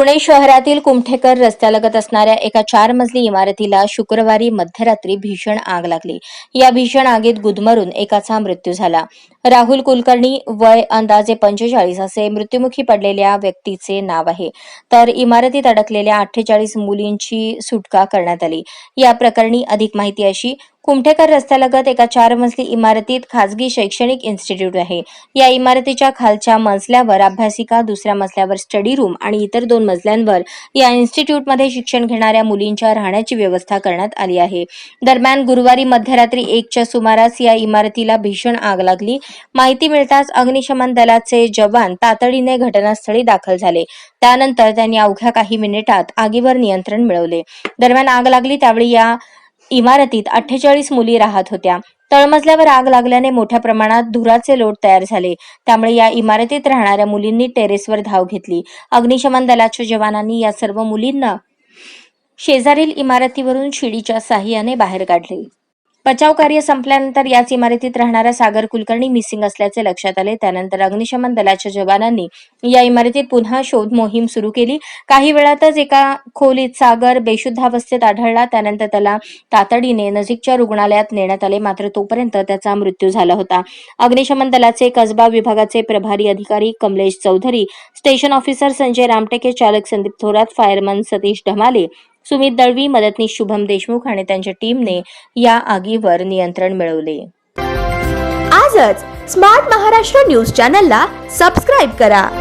पुणे शहरातील कुमठेकर रस्त्यालगत असणाऱ्या एका चार मजली इमारतीला शुक्रवारी मध्यरात्री भीषण आग लागली. या भीषण आगीत गुदमरून एकाचा मृत्यू झाला. राहुल कुलकर्णी वय अंदाजे पंचेचाळीस असे मृत्युमुखी पडलेल्या व्यक्तीचे नाव आहे. तर इमारतीत अडकलेल्या अठ्ठेचाळीस मुलींची सुटका करण्यात आली. या प्रकरणी अधिक माहिती अशी कुमठेकर रस्त्यालगत एका चार मजली इमारतीत खासगी शैक्षणिक इन्स्टिट्यूट आहे. या इमारतीच्या खालच्या मजल्यावर अभ्यासिका दुसऱ्या मजल्यावर स्टडी रूम आणि इतर दोन मजल्यांवर या इन्स्टिट्यूटमध्ये शिक्षण घेणाऱ्या मुलींच्या राहण्याची व्यवस्था करण्यात आली आहे. दरम्यान गुरुवारी मध्यरात्री एकच्या सुमारास या इमारतीला भीषण आग लागली. माहिती मिळताच अग्निशमन दलाचे जवान तातडीने घटनास्थळी दाखल झाले. त्यानंतर त्यांनी अवघ्या काही मिनिटात आगीवर नियंत्रण मिळवले. दरम्यान आग लागली त्यावेळी या इमारतीत अठ्ठेचाळीस मुली राहत होत्या. तळमजल्यावर आग लागल्याने मोठ्या प्रमाणात धुराचे लोट तयार झाले. त्यामुळे या इमारतीत राहणाऱ्या मुलींनी टेरेसवर धाव घेतली. अग्निशमन दलाच्या जवानांनी या सर्व मुलींना शेजारील इमारतीवरून शिडीच्या साह्याने बाहेर काढले. बचाव कार्य संपल्यानंतर याच इमारतीत राहणारा सागर कुलकर्णी मिसिंग असल्याचे लक्षात आले. त्यानंतर अग्निशमन दलाच्या जवानांनी या इमारतीत पुन्हा शोध मोहीम सुरू केली. काही वेळातच एका खोलीत सागर बेशुद्धावस्थेत आढळला. त्यानंतर त्याला तातडीने नजीकच्या रुग्णालयात नेण्यात आले. मात्र तोपर्यंत त्याचा मृत्यू झाला होता. अग्निशमन दलाचे कसबा विभागाचे प्रभारी अधिकारी कमलेश चौधरी स्टेशन ऑफिसर संजय रामटेके चालक संदीप थोरात फायरमन सतीश ढमाले सुमित दळवी मदतनीस शुभम देशमुख आणि त्यांच्या टीमने या आगीवर नियंत्रण मिळवले. आजच स्मार्ट महाराष्ट्र न्यूज चॅनलला सबस्क्राईब करा.